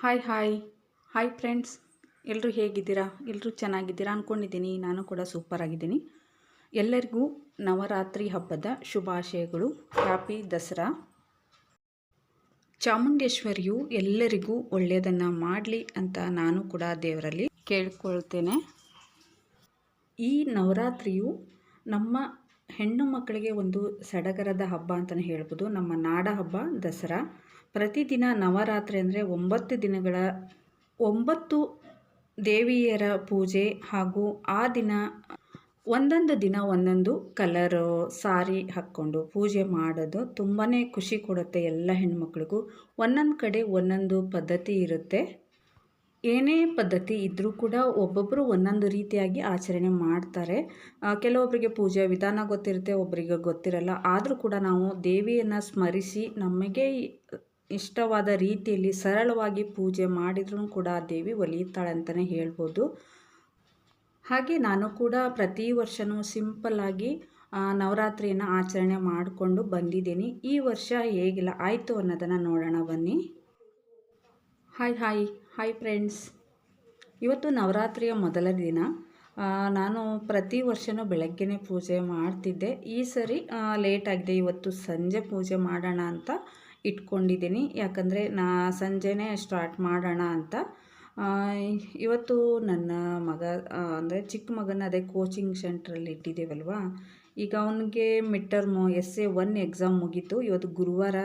Hi hi hi friends ಎಲ್ಲರೂ ಹೇಗಿದ್ದೀರಾ? ಎಲ್ಲರೂ ಚೆನ್ನಾಗಿದ್ದೀರಾ ಅಂದ್ಕೊಂಡಿದ್ದೀನಿ ನಾನು ಕೂಡ ಸೂಪರ್ ಆಗಿದ್ದೀನಿ. ಎಲ್ಲರಿಗೂ ನವರಾತ್ರಿ ಹಬ್ಬದ ಶುಭಾಶಯಗಳು. ಹ್ಯಾಪಿ ದಸರಾ. ಚಾಮುಂಡೇಶ್ವರಿಯು ಎಲ್ಲರಿಗೂ ಒಳ್ಳೆಯದನ್ನು ಮಾಡಲಿ ಅಂತ ನಾನು ಕೂಡ ದೇವರಲ್ಲಿ ಕೇಳ್ಕೊಳ್ತೇನೆ. ಈ ನವರಾತ್ರಿಯು ನಮ್ಮ ಹೆಣ್ಣು ಮಕ್ಕಳಿಗೆ ಒಂದು ಸಡಗರದ ಹಬ್ಬ ಅಂತಲೇ ಹೇಳ್ಬೋದು. ನಮ್ಮ ನಾಡ ಹಬ್ಬ ದಸರಾ. ಪ್ರತಿದಿನ ನವರಾತ್ರಿ ಅಂದರೆ ಒಂಬತ್ತು ದಿನಗಳ, ಒಂಬತ್ತು ದೇವಿಯರ ಪೂಜೆ ಹಾಗೂ ಆ ದಿನ ಒಂದೊಂದು ದಿನ ಒಂದೊಂದು ಕಲರು, ಸಾರಿ ಹಾಕ್ಕೊಂಡು ಪೂಜೆ ಮಾಡೋದು ತುಂಬಾ ಖುಷಿ ಕೊಡುತ್ತೆ ಎಲ್ಲ ಹೆಣ್ಮಕ್ಳಿಗೂ. ಒಂದೊಂದು ಕಡೆ ಒಂದೊಂದು ಪದ್ಧತಿ ಇರುತ್ತೆ. ಏನೇ ಪದ್ಧತಿ ಇದ್ದರೂ ಕೂಡ ಒಬ್ಬೊಬ್ಬರು ಒಂದೊಂದು ರೀತಿಯಾಗಿ ಆಚರಣೆ ಮಾಡ್ತಾರೆ. ಕೆಲವೊಬ್ಬರಿಗೆ ಪೂಜೆ ವಿಧಾನ ಗೊತ್ತಿರುತ್ತೆ ಒಬ್ಬರಿಗೆ ಗೊತ್ತಿರಲ್ಲ. ಆದರೂ ಕೂಡ ನಾವು ದೇವಿಯನ್ನು ಸ್ಮರಿಸಿ ನಮಗೆ ಇಷ್ಟವಾದ ರೀತಿಯಲ್ಲಿ ಸರಳವಾಗಿ ಪೂಜೆ ಮಾಡಿದ್ರೂ ಕೂಡ ದೇವಿ ಒಲಿಯುತ್ತಾಳೆ ಅಂತಲೇ ಹೇಳ್ಬೋದು. ಹಾಗೆ ನಾನು ಕೂಡ ಪ್ರತಿ ವರ್ಷವೂ ಸಿಂಪಲ್ಲಾಗಿ ನವರಾತ್ರಿಯನ್ನು ಆಚರಣೆ ಮಾಡಿಕೊಂಡು ಬಂದಿದ್ದೀನಿ. ಈ ವರ್ಷ ಹೇಗಿಲ್ಲ, ಆಯಿತು ಅನ್ನೋದನ್ನು ನೋಡೋಣ, ಬನ್ನಿ. Hi hi hi friends. ಇವತ್ತು ನವರಾತ್ರಿಯ ಮೊದಲ ದಿನ. ನಾನು ಪ್ರತಿ ವರ್ಷವೂ ಬೆಳಗ್ಗೆನೇ ಪೂಜೆ ಮಾಡ್ತಿದ್ದೆ. ಈ ಸರಿ ಲೇಟ್ ಆಗಿದೆ. ಇವತ್ತು ಸಂಜೆ ಪೂಜೆ ಮಾಡೋಣ ಅಂತ ಇಟ್ಕೊಂಡಿದ್ದೀನಿ. ಯಾಕಂದರೆ ನಾ ಸಂಜೆನೇ ಸ್ಟಾರ್ಟ್ ಮಾಡೋಣ ಅಂತ. ಇವತ್ತು ನನ್ನ ಮಗ ಅಂದರೆ ಚಿಕ್ಕ ಮಗನ ಅದೇ ಕೋಚಿಂಗ್ ಸೆಂಟ್ರಲ್ಲಿ ಇಟ್ಟಿದ್ದೇವಲ್ವಾ? ಈಗ ಅವನಿಗೆ mid term S A one exam ಮುಗೀತು. ಇವತ್ತು ಗುರುವಾರ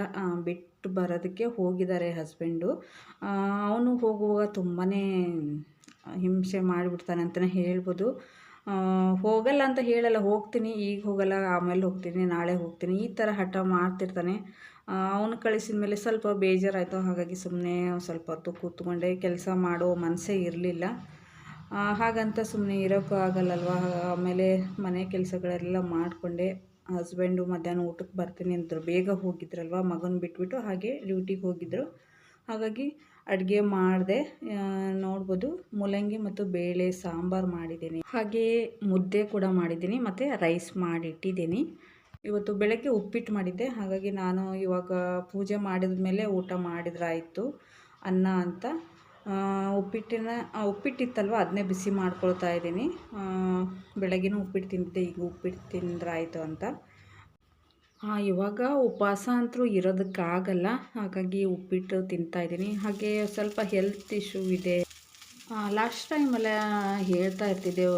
ಬಿಟ್ಟು ಬರೋದಕ್ಕೆ ಹೋಗಿದ್ದಾರೆ ಹಸ್ಬೆಂಡು ಅವನು ಹೋಗುವಾಗ ತುಂಬಾ ಹಿಂಸೆ ಮಾಡಿಬಿಡ್ತಾನೆ ಅಂತಲೇ ಹೇಳ್ಬೋದು. ಹೋಗಲ್ಲ ಅಂತ ಹೇಳಲ್ಲ, ಹೋಗ್ತೀನಿ, ಈಗ ಹೋಗಲ್ಲ, ಆಮೇಲೆ ಹೋಗ್ತೀನಿ, ನಾಳೆ ಹೋಗ್ತೀನಿ, ಈ ಥರ ಹಠ ಮಾಡ್ತಿರ್ತಾನೆ. ಅವನು ಕಳಿಸಿದ ಮೇಲೆ ಸ್ವಲ್ಪ ಬೇಜಾರಾಯಿತು. ಹಾಗಾಗಿ ಸುಮ್ಮನೆ ಸ್ವಲ್ಪ ಹೊತ್ತು ಕೂತ್ಕೊಂಡೆ. ಕೆಲಸ ಮಾಡೋ ಮನಸ್ಸೇ ಇರಲಿಲ್ಲ. ಹಾಗಂತ ಸುಮ್ಮನೆ ಇರೋಕ್ಕೂ ಆಗಲ್ಲಲ್ವ? ಆಮೇಲೆ ಮನೆ ಕೆಲಸಗಳೆಲ್ಲ ಮಾಡಿಕೊಂಡೆ. ಹಸ್ಬೆಂಡು ಮಧ್ಯಾಹ್ನ ಊಟಕ್ಕೆ ಬರ್ತೀನಿ ಅಂದರು. ಬೇಗ ಹೋಗಿದ್ರಲ್ವ? ಮಗನ ಬಿಟ್ಬಿಟ್ಟು ಹಾಗೆ ಡ್ಯೂಟಿಗೆ ಹೋಗಿದ್ದರು ಹಾಗಾಗಿ ಅಡುಗೆ ಮಾಡಿದೆ. ನೋಡ್ಬೋದು. ಮೂಲಂಗಿ ಮತ್ತು ಬೇಳೆ ಸಾಂಬಾರು ಮಾಡಿದ್ದೀನಿ. ಹಾಗೆಯೇ ಮುದ್ದೆ ಕೂಡ ಮಾಡಿದ್ದೀನಿ. ಮತ್ತು ರೈಸ್ ಮಾಡಿಟ್ಟಿದ್ದೀನಿ. ಇವತ್ತು ಬೆಳಗ್ಗೆ ಉಪ್ಪಿಟ್ಟು ಮಾಡಿದ್ದೆ. ಹಾಗಾಗಿ ನಾನು ಇವಾಗ ಪೂಜೆ ಮಾಡಿದ ಮೇಲೆ ಊಟ ಮಾಡಿದ್ರಾಯಿತು. ಅನ್ನ ಅಂತ. ಉಪ್ಪಿಟ್ಟಿನ ಉಪ್ಪಿಟ್ಟಿತ್ತಲ್ವ? ಅದನ್ನೇ ಬಿಸಿ ಮಾಡ್ಕೊಳ್ತಾ ಇದ್ದೀನಿ. ಬೆಳಗ್ಗೆನೂ ಉಪ್ಪಿಟ್ಟು ತಿಂದಿದ್ದೆ, ಈಗ ಉಪ್ಪಿಟ್ಟು ತಿಂದ್ರಾಯಿತು ಅಂತ. ಇವಾಗ ಉಪವಾಸ ಅಂತೂ ಇರೋದಕ್ಕಾಗಲ್ಲ. ಹಾಗಾಗಿ ಉಪ್ಪಿಟ್ಟು ತಿಂತಾಯಿದ್ದೀನಿ ಹಾಗೆ ಸ್ವಲ್ಪ ಹೆಲ್ತ್ ಇಶ್ಯೂ ಇದೆ. ಲಾಸ್ಟ್ ಟೈಮೆಲ್ಲ ಹೇಳ್ತಾ ಇರ್ತಿದ್ದೆವು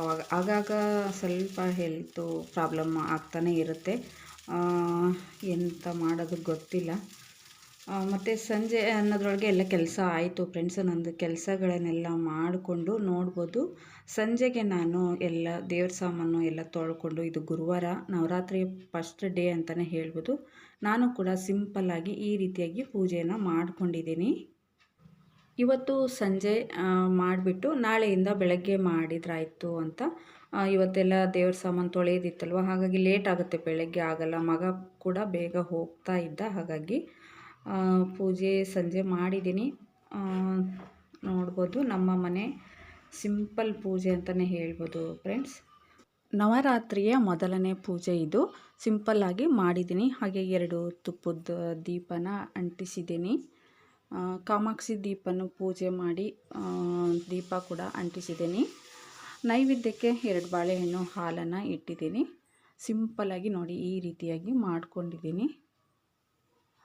ಅವಾಗ, ಆಗಾಗ ಸ್ವಲ್ಪ ಹೆಲ್ತು ಪ್ರಾಬ್ಲಮ್ ಆಗ್ತಾನೆ ಇರುತ್ತೆ. ಎಂತ ಮಾಡೋದು ಗೊತ್ತಿಲ್ಲ. ಮತ್ತು ಸಂಜೆ ಅನ್ನೋದ್ರೊಳಗೆ ಎಲ್ಲ ಕೆಲಸ ಆಯಿತು ಫ್ರೆಂಡ್ಸ್ ನಂದು ಕೆಲಸಗಳನ್ನೆಲ್ಲ ಮಾಡಿಕೊಂಡು ನೋಡ್ಬೋದು. ಸಂಜೆಗೆ ನಾನು ಎಲ್ಲ ದೇವ್ರ ಸಾಮಾನು ಎಲ್ಲ ತೊಳ್ಕೊಂಡು, ಇದು ಗುರುವಾರ ನವರಾತ್ರಿ ಫಸ್ಟ್ ಡೇ ಅಂತಲೇ ಹೇಳ್ಬೋದು. ನಾನು ಕೂಡ ಸಿಂಪಲ್ಲಾಗಿ ಈ ರೀತಿಯಾಗಿ ಪೂಜೆಯನ್ನು ಮಾಡ್ಕೊಂಡಿದ್ದೀನಿ. ಇವತ್ತು ಸಂಜೆ ಮಾಡಿಬಿಟ್ಟು ನಾಳೆಯಿಂದ ಬೆಳಗ್ಗೆ ಮಾಡಿದ್ರಾಯಿತು ಅಂತ. ಇವತ್ತೆಲ್ಲ ದೇವ್ರ ಸಾಮಾನು ತೊಳೆಯೋದಿತ್ತಲ್ವ ಹಾಗಾಗಿ ಲೇಟ್ ಆಗುತ್ತೆ ಬೆಳಗ್ಗೆ ಆಗಲ್ಲ. ಮಗ ಕೂಡ ಬೇಗ ಹೋಗ್ತಾ ಇದ್ದ. ಹಾಗಾಗಿ ಪೂಜೆ ಸಂಜೆ ಮಾಡಿದ್ದೀನಿ. ನೋಡ್ಬೋದು ನಮ್ಮ ಮನೆ ಸಿಂಪಲ್ ಪೂಜೆ ಅಂತಲೇ ಹೇಳ್ಬೋದು ಫ್ರೆಂಡ್ಸ್. ನವರಾತ್ರಿಯ ಮೊದಲನೇ ಪೂಜೆ ಇದು. ಸಿಂಪಲ್ಲಾಗಿ ಮಾಡಿದ್ದೀನಿ. ಹಾಗೆ ಎರಡು ತುಪ್ಪದ ದೀಪನ ಅಂಟಿಸಿದ್ದೀನಿ. ಕಾಮಾಕ್ಷಿ ದೀಪನ ಪೂಜೆ ಮಾಡಿ ದೀಪ ಕೂಡ ಅಂಟಿಸಿದ್ದೀನಿ. ನೈವೇದ್ಯಕ್ಕೆ ಎರಡು ಬಾಳೆಹಣ್ಣು ಹಾಲನ್ನು ಇಟ್ಟಿದ್ದೀನಿ. ಸಿಂಪಲ್ಲಾಗಿ ನೋಡಿ ಈ ರೀತಿಯಾಗಿ ಮಾಡ್ಕೊಂಡಿದ್ದೀನಿ.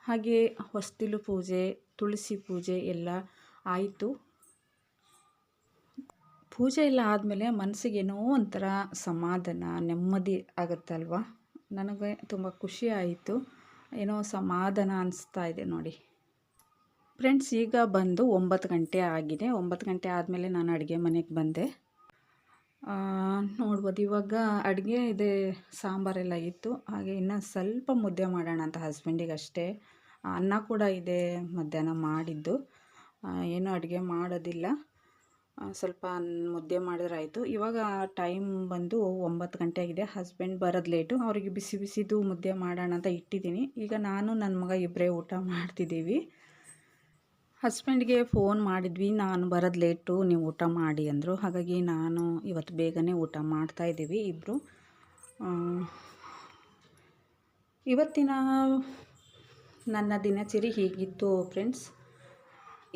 ಹಾಗೆ ಹೊಸ್ತಿಲು ಪೂಜೆ, ತುಳಸಿ ಪೂಜೆ ಎಲ್ಲ ಆಯಿತು. ಪೂಜೆ ಎಲ್ಲ ಆದಮೇಲೆ ಮನಸ್ಸಿಗೇನೋ ಒಂಥರ ಸಮಾಧಾನ, ನೆಮ್ಮದಿ ಆಗುತ್ತಲ್ವ? ನನಗೆ ತುಂಬ ಖುಷಿ ಆಯಿತು. ಏನೋ ಸಮಾಧಾನ ಅನಿಸ್ತಾ ಇದೆ ನೋಡಿ. ಫ್ರೆಂಡ್ಸ್ ಈಗ ಬಂದು ಒಂಬತ್ತು ಗಂಟೆ ಆಗಿದೆ. ಒಂಬತ್ತು ಗಂಟೆ ಆದಮೇಲೆ ನಾನು ಅಡುಗೆ ಮನೆಗೆ ಬಂದೆ. ನೋಡ್ಬೋದು, ಇವಾಗ ಅಡುಗೆ ಇದೆ, ಸಾಂಬಾರೆಲ್ಲ ಇತ್ತು. ಹಾಗೆ ಇನ್ನು ಸ್ವಲ್ಪ ಮುದ್ದೆ ಮಾಡೋಣ ಅಂತ ಹಸ್ಬೆಂಡಿಗೆ ಅಷ್ಟೇ. ಅನ್ನ ಕೂಡ ಇದೆ, ಮಧ್ಯಾಹ್ನ ಮಾಡಿದ್ದು. ಏನೂ ಅಡುಗೆ ಮಾಡೋದಿಲ್ಲ. ಸ್ವಲ್ಪ ಮುದ್ದೆ ಮಾಡಿದ್ರಾಯಿತು ಇವಾಗ ಟೈಮ್ ಬಂದು ಒಂಬತ್ತು ಗಂಟೆ ಆಗಿದೆ. ಹಸ್ಬೆಂಡ್ ಬರೋದು ಲೇಟು ಅವರಿಗೆ ಬಿಸಿ ಬಿಸಿದು ಮುದ್ದೆ ಮಾಡೋಣ ಅಂತ ಇಟ್ಟಿದ್ದೀನಿ. ಈಗ ನಾನು, ನನ್ನ ಮಗ ಇಬ್ಬರೇ ಊಟ ಮಾಡ್ತಿದ್ದೀವಿ. ಹಸ್ಬೆಂಡ್ಗೆ ಫೋನ್ ಮಾಡಿದ್ವಿ, ನಾನು ಬರೋದು ಲೇಟು, ನೀವು ಊಟ ಮಾಡಿ ಅಂದರು. ಹಾಗಾಗಿ ನಾನು ಇವತ್ತು ಬೇಗನೆ ಊಟ ಮಾಡ್ತಾಯಿದ್ದೀವಿ ಇಬ್ಬರು ಇವತ್ತಿನ ನನ್ನ ದಿನಚರಿ ಹೀಗಿತ್ತು ಫ್ರೆಂಡ್ಸ್.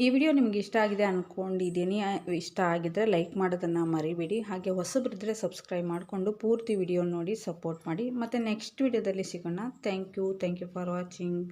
ಈ ವಿಡಿಯೋ ನಿಮ್ಗೆ ಇಷ್ಟ ಆಗಿದೆ ಅಂದ್ಕೊಂಡಿದ್ದೀನಿ ಇಷ್ಟ ಆಗಿದ್ದರೆ ಲೈಕ್ ಮಾಡೋದನ್ನು ಮರಿಬೇಡಿ. ಹಾಗೆ ಹೊಸಬ್ರಿದ್ರೆ ಸಬ್ಸ್ಕ್ರೈಬ್ ಮಾಡಿಕೊಂಡು ಪೂರ್ತಿ ವಿಡಿಯೋ ನೋಡಿ ಸಪೋರ್ಟ್ ಮಾಡಿ. ಮತ್ತು ನೆಕ್ಸ್ಟ್ ವಿಡಿಯೋದಲ್ಲಿ ಸಿಗೋಣ. Thank you. Thank you for watching.